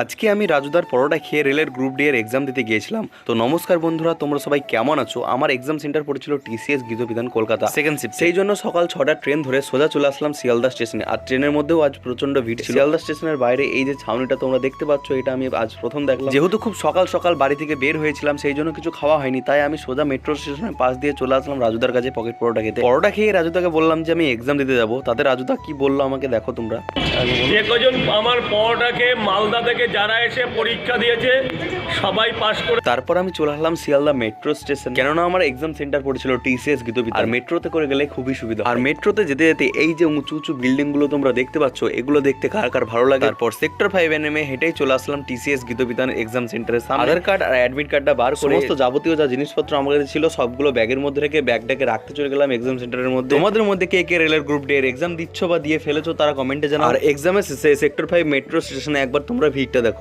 আজকে আমি রাজুদার পরোটা খেয়ে রেলের গ্রুপ ডি এর এক্সাম দিতে গিয়েছিলাম। তো নমস্কার বন্ধুরা তোমরা সবাই কেমন আছো? আমার এক্সাম সেন্টার পড়েছিল TCS Gitabitan Kolkata. Second shift সেই জন্য সকাল ছটা ট্রেন ধরে সোজা চলে আসলাম শিয়ালদা স্টেশনে আর ট্রেনের মধ্যেও আজ প্রচণ্ড ভিড় ছিল। শিয়ালদা স্টেশনের বাইরে এই যে ছাউনিটা তোমরা দেখতে পাচ্ছ এটা আমি আজ প্রথম দেখলাম। যেহেতু খুব সকাল সকাল বাড়ি থেকে বের হয়েছিলাম সেই জন্য কিছু খাওয়া হয়নি তাই আমি সোজা মেট্রো স্টেশনের পাশ দিয়ে চলে আসলাম রাজুদার কাছে পকেট পরোটা খেতে। পরোটা খেয়ে রাজুদাকে বললাম যে আমি এক্সাম দিতে যাব। তাতে রাজুদা কি বলল আমাকে দেখো তোমরা। আমার পড়াটাকে মালদা থেকে যারা এসে পরীক্ষা দিয়েছে সবাই পাশ করে তারপর আমি চলে আসলাম শিয়ালদা মেট্রো স্টেশন। কেননা আমার এক্সাম সেন্টার পড়েছিল টিসিএস গীতবিদ আর মেট্রোতে করে গেলে খুবই সুবিধা। আর মেট্রোতে যেতে যেতে এই যে উঁচু উঁচু বিল্ডিংগুলো তোমরা দেখতে পাচ্ছ এগুলো দেখতে কার কার ভালো লাগে? তারপর সেক্টর ফাইভ নেমে হেঁটেই চলে আসলাম টিসিএস গীতবিতান এক্সাম সেন্টারের সামনে। আধার কার্ড আর অ্যাডমিট কার্ডটা বার করে সমস্ত যাবতীয় যা জিনিসপত্র আমার কাছে ছিল সবগুলো ব্যাগের মধ্যে রেখে ব্যাগটাকে রাখতে চলে গেলাম এক্সাম সেন্টারের মধ্যে। তোমাদের মধ্যে কে কে রেলের গ্রুপ ডে এর এক্সাম দিচ্ছ বা দিয়ে ফেলেছো তারা কমেন্টে জানাও। আর এক্সামের শেষে সেক্টর ফাইভ মেট্রো স্টেশনে একবার তোমরা ভিড়টা দেখো।